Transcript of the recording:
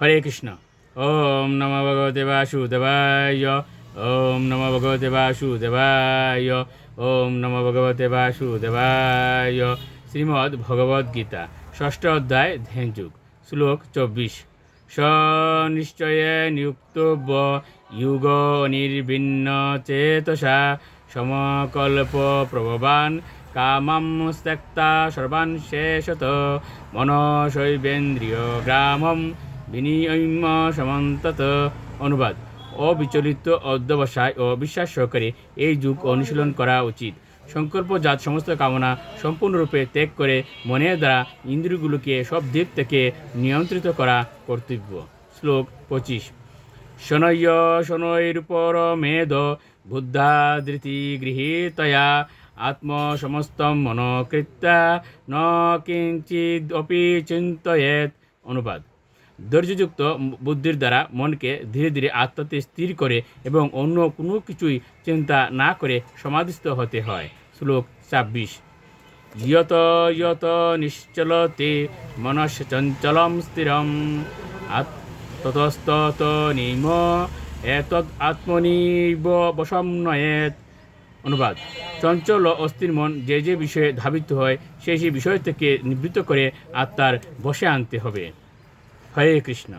হরে কৃষ্ণ। ওম নম ভগবতে বাসুদেবায়। ওম নম ভগবতে বাসুদেবায়। ওম নম ভগবতে বাসুদেবায়। শ্রীমদ্ ভগবদ গীতা, ষষ্ঠ অধ্যায়, ধ্যানযুগ, শ্লোক চব্বিশ। সনিশ্চয়ে নিযুক্তব্য যুগ নির্বিন্ন চেতসা সমকল্প প্রভবান কামাম ত্যক্তা সর্বান শেষত মনশৈবেন্দ্রিয় গ্রামম বিনিয়ম সমন্তত অনুবাদ। অবিচলিত অধ্যবসায় ও বিশ্বাস সহকারে এই যুগ অনুশীলন করা উচিত। সংকল্পজাত সমস্ত কামনা সম্পূর্ণরূপে ত্যাগ করে মনের দ্বারা ইন্দ্রিয়গুলোকে সব দিক থেকে নিয়ন্ত্রিত করা কর্তব্য। শ্লোক পঁচিশ। শনয় শনৈরূপর মেদ বুদ্ধা ধৃতি গৃহীতয়া আত্মসমস্তম মনকৃত্যা, ন কিঞ্চিদপি চিন্তয়েত অনুবাদ। ধৈর্যযুক্ত বুদ্ধির দ্বারা মনকে ধীরে ধীরে আত্মাতে স্থির করে এবং অন্য কোনো কিছুই চিন্তা না করে সমাধিস্থ হতে হয়। শ্লোক ছাব্বিশ। ইয়ত ইয়ত নিশ্চলতে মনস চঞ্চলম স্থিরম। ততস্তত নিম। এতদ আত্মনিব বশম নয়েত। অনুবাদ। চঞ্চল অস্থির মন যে যে বিষয়ে ধাবিত হয়, সেই সেই বিষয় থেকে নিবৃত্ত করে আত্মার বসে আনতে হবে। হরে কৃষ্ণ।